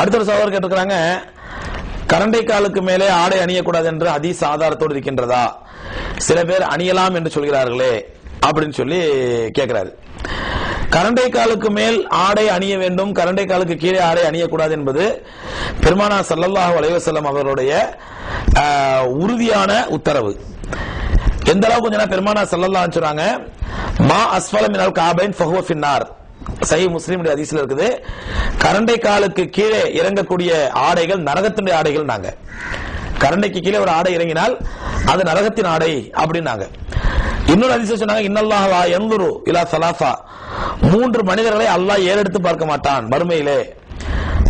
அடுத்த ஒரு சகோதரர் கேட்டிருக்கிறாங்க கரண்டை காலுக்கு மேலே ஆடை அணியக்கூடாது என்று அதி ஆதாரத்தோடு இருக்கின்றதா? சில பேர் அணியலாம் என்று சொல்கிறார்களே அப்படின்னு சொல்லி கேட்கிறாரு. கரண்டை காலுக்கு மேல் ஆடை அணிய வேண்டும். கரண்டை காலுக்கு கீழே ஆடை அணியக்கூடாது என்பது பெருமானா சல்லல்லாஹு அலைவசல்லம் வஸல்லம் அவர்களுடைய உறுதியான உத்தரவு. எந்த அளவுக்கு கொஞ்சம் பெருமானா சல்லல்லாஹு சொல்றாங்க மா அஸ்வலம் காபைன் ஃபஹுவ ஃபின்னார். சை முஸ்லிம் ஹதீஸ்ல இருக்குது கரண்டை காலுக்கு கீழே இறங்கக்கூடிய ஆடைகள் நரகத்தினுடைய ஆடைகள் நாங்க. கரண்டைக்கு கீழே ஒரு ஆடை இறங்கினால் அது நரகத்தின் ஆடை அப்படின்னாங்க. இன்னொரு அதிசயம் சொன்னாங்க இன்னல்லாஹா லா இலா சலாசா. மூன்று மனிதர்களை அல்லாஹ் ஏறெடுத்து பார்க்க மாட்டான் மறுமையிலே.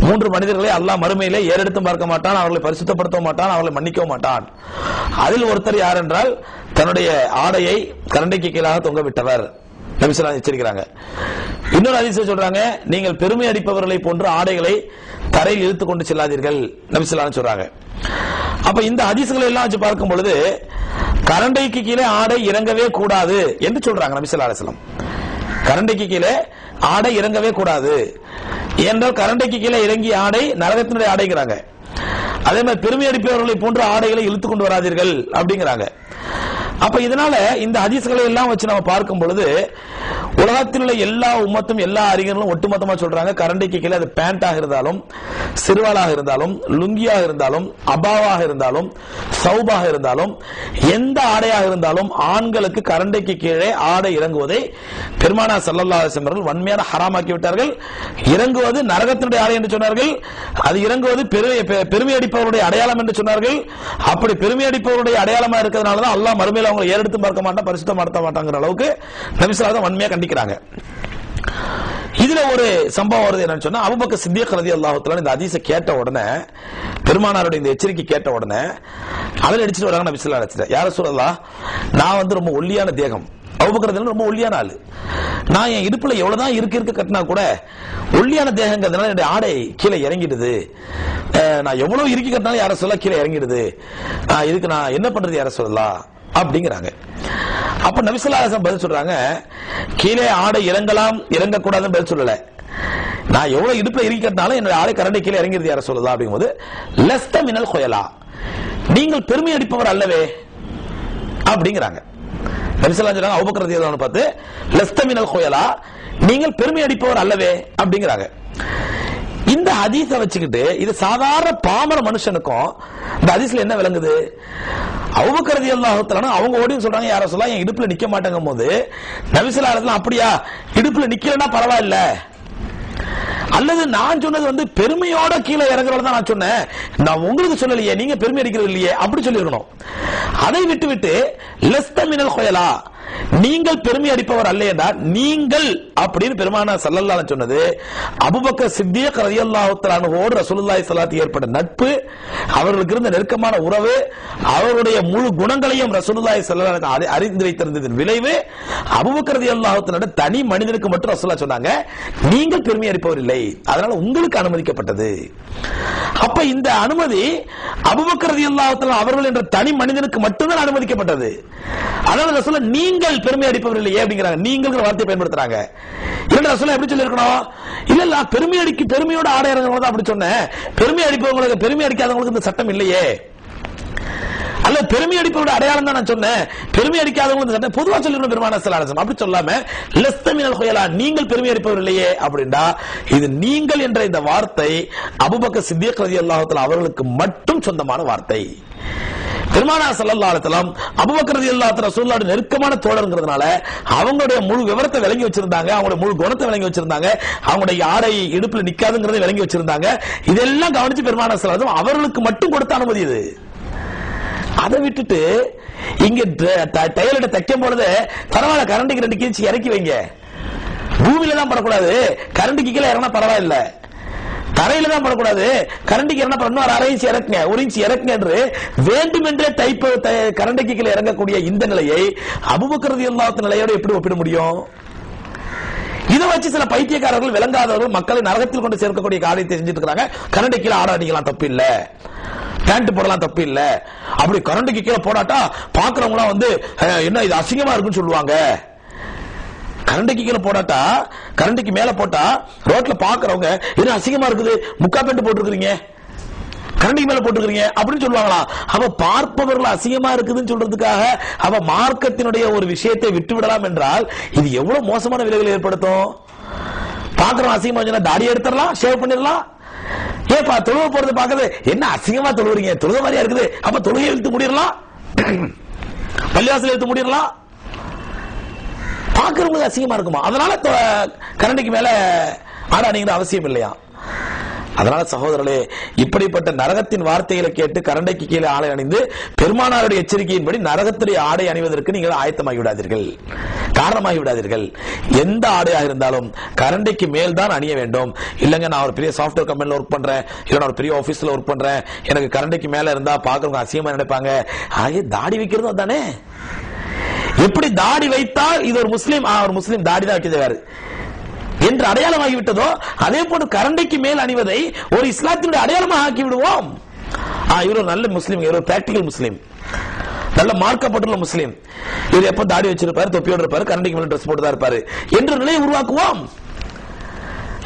மூன்று மனிதர்களை அல்லாஹ் மறுமையிலே ஏறெடுத்து பார்க்க மாட்டான் அவர்களை பரிசுத்தப்படுத்த மாட்டான் அவர்களை மன்னிக்கவும் மாட்டான். அதில் ஒருத்தர் யார் என்றால் தன்னுடைய ஆடையை கரண்டைக்கு கீழாக தொங்க விட்டவர். நபிசலாம் எச்சரிக்கிறாங்க இன்னொரு அதிசயம் சொல்றாங்க நீங்கள் பெருமை அடிப்பவர்களை போன்று ஆடைகளை தரையில் இழுத்து கொண்டு செல்லாதீர்கள். நபிசலாம் சொல்றாங்க. அப்ப இந்த அதிசயங்களை எல்லாம் வச்சு பார்க்கும் பொழுது கரண்டைக்கு கீழே ஆடை இறங்கவே கூடாது என்று சொல்றாங்க நபிசல்லா அலிஸ்லாம் கரண்டைக்கு கீழே ஆடை இறங்கவே கூடாது ஏனென்றால் கரண்டைக்கு கீழே இறங்கிய ஆடை நரகத்தினுடைய ஆடைங்கிறாங்க. அதே மாதிரி பெருமை அடிப்பவர்களை போன்ற ஆடைகளை இழுத்து கொண்டு வராதீர்கள் அப்படிங்கிறாங்க. அப்ப இதனால இந்த ஹதீஸ்களை எல்லாம் வச்சு நம்ம பார்க்கும் பொழுது உலகத்தில் உள்ள எல்லா உம்மத்தும் எல்லா அறிஞர்களும் ஒட்டுமொத்தமா சொல்றாங்க கரண்டிக்கு கீழே அது பேண்டாக இருந்தாலும் சிறுவாலாக இருந்தாலும் லுங்கியாக இருந்தாலும் அபாவாக இருந்தாலும் சௌபாக இருந்தாலும் எந்த ஆடையாக இருந்தாலும் ஆண்களுக்கு கரண்டைக்கு கீழே ஆடை இறங்குவதை பெருமானா சல்லல்லா அலிஸ்லாம் அவர்கள் வன்மையான ஹராமாக்கி விட்டார்கள். இறங்குவது நரகத்தினுடைய ஆடை என்று சொன்னார்கள். அது இறங்குவது பெருமை பெ- பெருமை அடிப்பவருடைய அடையாளம் என்று சொன்னார்கள். அப்படி பெருமை அடிப்பவருடைய அடையாளமா இருக்கிறதுனால தான் அல்லாஹ் மறுமையில அவங்களை ஏறெடுத்து பார்க்க மாட்டான் பரிசுத்தம் மாட்டாங்கிற அளவுக்கு நபிசலாதம் வன்மையாக கண்டி கண்டிக்கிறாங்க இதுல ஒரு சம்பவம் வருது என்னன்னு சொன்னா அபுபக்கர் சித்தியக் ரதி அல்லாஹத்துல இந்த அதிச கேட்ட உடனே பெருமானாருடைய இந்த எச்சரிக்கை கேட்ட உடனே அதில் அடிச்சுட்டு வராங்க நபி சொல்லா அடிச்சுட்டு யார சொல்லலாம் நான் வந்து ரொம்ப ஒல்லியான தேகம். அபுபக்கர் ரொம்ப ஒல்லியான ஆளு. நான் என் இடுப்புல எவ்வளவுதான் இருக்கு இருக்கு கட்டினா கூட ஒல்லியான தேகங்கிறதுனால என்னுடைய ஆடை கீழே இறங்கிடுது. நான் எவ்வளவு இறுக்கி கட்டினாலும் யார சொல்ல கீழே இறங்கிடுது. இதுக்கு நான் என்ன பண்றது யார சொல்லலாம் அப்படிங்கிறாங்க. அப்ப நபிசுல்லாசம் பதில் சொல்றாங்க கீழே ஆடை இறங்கலாம் இறங்கக்கூடாதுன்னு பதில் சொல்லல. நான் எவ்வளவு இடுப்புல இறுக்கி என்னோட என்னுடைய ஆடை கரண்டை கீழே இறங்கிடுது யார சொல்லலாம் அப்படிங்கும்போது லெஸ்த மினல் கொயலா நீங்கள் பெருமை அடிப்பவர் அல்லவே அப்படிங்கிறாங்க. நபிசல்லா சொல்றாங்க பார்த்து லெஸ்தமினல் கோயலா நீங்கள் பெருமை அடிப்பவர் அல்லவே அப்படிங்கிறாங்க. இந்த ஹதீஸ வச்சுக்கிட்டு இது சாதாரண பாமர மனுஷனுக்கும் இந்த ஹதீஸ்ல என்ன விளங்குது? அவுபக்கரதி ரலியல்லாஹு அவங்க ஓடி சொல்றாங்க யார சொல்லலாம் என் இடுப்புல நிக்க மாட்டேங்கும் போது நபிசல்லா அப்படியா இடுப்புல நிக்கலன்னா பரவாயில்ல. அல்லது நான் சொன்னது வந்து பெருமையோட கீழே இறங்குறத தான் நான் சொன்னேன். நான் உங்களுக்கு சொல்லலையே நீங்க பெருமை அடிக்கிறது இல்லையே அப்படி சொல்லிருக்கணும் அதை விட்டு விட்டு லெஸ்த மினல் கொயலா நீங்கள் பெருமை அடிப்பவர் அல்ல என்றால் நீங்கள் அப்படின்னு பெருமானா சல்லல்லா சொன்னது அபுபக்க சித்தியக் ரலியல்லாஹு தஆலா அன்ஹுவோடு ரசூலுல்லாஹி ஸல்லல்லாஹு ஏற்பட்ட நட்பு அவர்களுக்கு இருந்த நெருக்கமான உறவு அவருடைய முழு குணங்களையும் ரசூலுல்லாஹி ஸல்லல்லாஹு அறிந்து வைத்திருந்ததன் விளைவு அபூபக்கர் ரலியல்லாஹு தனி மனிதனுக்கு மட்டும் ரசூல்லா சொன்னாங்க நீங்கள் பெருமை அடிப்பவர் இல்லை. அதனால உங்களுக்கு அனுமதிக்கப்பட்டது. அப்ப இந்த அனுமதி அபூபக்கர் அல்லாஹத்தில் அவர்கள் என்ற தனி மனிதனுக்கு மட்டும்தான் அனுமதிக்கப்பட்டது. அதாவது ரசூல நீங்கள் பெருமை அடிப்பவர் இல்லையே அப்படிங்கிறாங்க. நீங்கள்ங்கிற வார்த்தையை பயன்படுத்துறாங்க. இரண்டு ரசூல எப்படி சொல்லியிருக்கணும்? இல்ல இல்ல பெருமை அடிக்கு பெருமையோட ஆடை இறங்குறவங்க தான் அப்படி சொன்னேன். பெருமை அடிப்பவங்களுக்கு பெருமை அடிக்காதவங்களுக்கு இந்த சட்டம் இல்லையே. அல்ல பெருமை அடிப்பவருடைய அடையாளம் தான் நான் சொன்னேன். பெருமை அடிக்காதவங்க சட்டம் பொதுவா சொல்லிருக்கணும் பெருமான சலாசம் அப்படி சொல்லாம லெஸ்தமினல் ஹுயலா நீங்கள் பெருமை அடிப்பவர் இல்லையே அப்படின்னா இது நீங்கள் என்ற இந்த வார்த்தை அபுபக்க சித்தியக் ரதி அல்லாஹத்தில் அவர்களுக்கு மட்டும் சொந்தமான வார்த்தை. பெருமானா சல்லல்லாஹு அலைஹி வஸல்லம் சூழ்நாடு நெருக்கமான தோழருங்கிறதுனால அவங்களுடைய முழு விவரத்தை விளங்கி வச்சிருந்தாங்க அவங்களுடைய முழு குணத்தை விளங்கி வச்சிருந்தாங்க அவங்களுடைய ஆடை இடுப்புல நிக்காதுங்கிறத விளங்கி வச்சிருந்தாங்க. இதெல்லாம் கவனிச்சு பெருமானா சல்லல்லாஹு அவர்களுக்கு மட்டும் கொடுத்த அனுமதி இது. அதை விட்டுட்டு இங்க டயலட்ட தைக்கும் பொழுது பரவாயில்ல கரண்டுக்கு ரெண்டு கீழ்ச்சி இறக்கி வைங்க. பூமியில தான் படக்கூடாது. கரண்ட்டுக்கு கீழே இறங்கினா பரவாயில்ல. தரையில தான் படக்கூடாது. கரண்ட்டுக்கு இறங்க படம் ஒரு அரை இன்ச்சு இறக்குங்க ஒரு இன்ச்சு இறக்குங்க என்று வேண்டுமென்றே டைப் கரண்ட்டுக்கு கீழே இறங்கக்கூடிய இந்த நிலையை அபுபக்கிறது இல்லாத நிலையோடு எப்படி ஒப்பிட முடியும்? இதை வச்சு சில பைத்தியக்காரர்கள் விளங்காதவர்கள் மக்களை நரகத்தில் கொண்டு சேர்க்கக்கூடிய காரியத்தை செஞ்சுட்டு இருக்காங்க கரண்டை கீழே ஆட அடிக்கலாம் தப்பு இல்லை பேண்ட் போடலாம் தப்பு இல்ல. அப்படி கரண்ட்டுக்கு கீழே போடாட்டா பாக்குறவங்களாம் வந்து என்ன இது அசிங்கமா இருக்குன்னு சொல்லுவாங்க. கரண்டைக்கு கீழே போடாட்டா கரண்டைக்கு மேல போட்டா ரோட்ல பாக்குறவங்க இது அசிங்கமா இருக்குது? முக்கா பேண்ட் போட்டுருக்கீங்க கரண்டிக்கு மேல போட்டுக்கிறீங்க அப்படின்னு சொல்லுவாங்களா. அவ பார்ப்பவர்கள் அசிங்கமா இருக்குதுன்னு சொல்றதுக்காக அவ மார்க்கத்தினுடைய ஒரு விஷயத்தை விட்டு விடலாம் என்றால் இது எவ்வளவு மோசமான விளைவுகளை ஏற்படுத்தும்? பாக்குறோம் அசிங்கமா தாடி எடுத்துடலாம் ஷேவ் பண்ணிடலாம். ஏப்பா தொழுவ போறது பாக்குறது என்ன அசிங்கமா தொழுவுறீங்க? தொழுத மாதிரியா இருக்குது. அப்ப தொழுகை இழுத்து முடியலாம் பள்ளிவாசல் இழுத்து முடியலாம் பாக்குறவங்களுக்கு அசிங்கமா இருக்குமா? அதனால கரண்டிக்கு மேல ஆடை அவசியம் இல்லையா? அதனால சகோதரர்களே இப்படிப்பட்ட நரகத்தின் வார்த்தைகளை கேட்டு கரண்டைக்கு கீழே ஆடை அணிந்து பெருமானாருடைய எச்சரிக்கையின்படி நரகத்துடைய ஆடை அணிவதற்கு நீங்கள் ஆயத்தமாகி விடாதீர்கள். காரணமாகி விடாதீர்கள். எந்த ஆடையாக இருந்தாலும் கரண்டைக்கு மேல் தான் அணிய வேண்டும். இல்லைங்க நான் ஒரு பெரிய சாஃப்ட்வேர் கம்பெனியில் ஒர்க் பண்றேன். இல்லை நான் ஒரு பெரிய ஆபீஸ்ல ஒர்க் பண்றேன். எனக்கு கரண்டைக்கு மேல இருந்தா பாக்குறவங்க அசியமா நினைப்பாங்க. ஆகிய தாடி வைக்கிறதும் தானே எப்படி தாடி வைத்தால் இது ஒரு முஸ்லீம் ஒரு முஸ்லீம் தாடி தான் வைக்கிறது வேறு. என்று அடையாளமாகிவிட்டதோ அதே போன்று கரண்டைக்கு மேல் அணிவதை ஒரு இஸ்லாத்தினுடைய அடையாளமாக ஆக்கி விடுவோம் இவர் ஒரு நல்ல முஸ்லீம் இவர் பிராக்டிகல் முஸ்லீம். நல்ல மார்க்கப்பட்டுள்ள முஸ்லீம். இவர் எப்ப தாடி வச்சிருப்பாரு தொப்பியோடு இருப்பாரு கரண்டைக்கு மேல ட்ரெஸ் போட்டு தான் இருப்பாரு என்ற நிலையை உருவாக்குவோம்.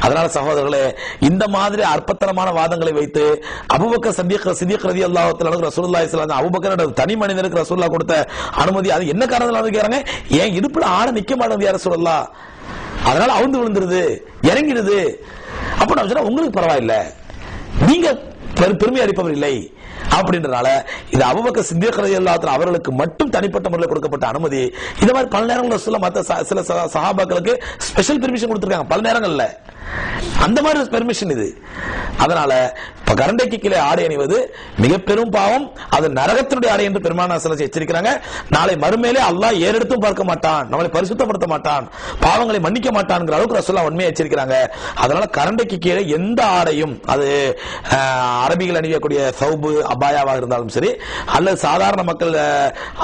அதனால சகோதரர்களே இந்த மாதிரி அற்பத்தனமான வாதங்களை வைத்து அபுபக்க சந்திய சித்திக் ரதி அல்லாஹத்தில் ரசூலுல்லாஹி ஸல்லல்லாஹு அலைஹி தனி மனிதனுக்கு ரசூல்லா கொடுத்த அனுமதி அது என்ன காரணத்தில் கேட்கறாங்க ஏன் இடுப்புல ஆட நிக்க மாட்டேங்குது யார் சொல்லலாம் அதனால அவுந்து விழுந்துருது இறங்கிடுது. அப்ப சொன்னா உங்களுக்கு பரவாயில்ல. நீங்க பெருமை அடிப்பவர் இல்லை. அப்படின்றனால இது அபுபக்கர் சித்திக் ரதி அவர்களுக்கு மட்டும் தனிப்பட்ட முறையில் கொடுக்கப்பட்ட அனுமதி. இந்த மாதிரி பல நேரங்களில் சொல்ல மத்த ச- சில ச- சஹாபாக்களுக்கு ஸ்பெஷல் பெர்மிஷன் கொடுத்துருக்காங்க. பல நேரங்களில். அந்த மாதிரி பெர்மிஷன் இது. அதனால இப்ப கரண்டைக்கு கீழே ஆடை அணிவது மிக பெரும் பாவம். அது நரகத்தினுடைய ஆடை என்று பெருமான எச்சரிக்கிறாங்க நாளை மறுமையிலே அல்லாஹ் ஏறெடுத்தும் பார்க்க மாட்டான். நம்மளை பரிசுத்தப்படுத்த மாட்டான். பாவங்களை மன்னிக்க மாட்டான்ங்கிற அளவுக்கு ரசோல்லா உண்மையை எச்சரிக்கிறாங்க அதனால கரண்டைக்கு கீழே எந்த ஆடையும் அது அரபிகள் அணியக்கூடிய சௌபு அபாயாவாக இருந்தாலும் சரி அல்லது சாதாரண மக்கள்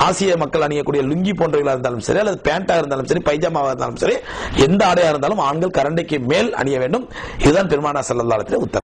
ஆசிய மக்கள் அணியக்கூடிய லுங்கி போன்றவர்களாக இருந்தாலும் சரி அல்லது பேண்டாக இருந்தாலும் சரி பைஜாமாவாக இருந்தாலும் சரி எந்த ஆடையாக இருந்தாலும் ஆண்கள் கரண்டைக்கு மேல் அணிய வேண்டும். இதுதான் பெருமானா சல்லல்லாஹு உத்தரவு.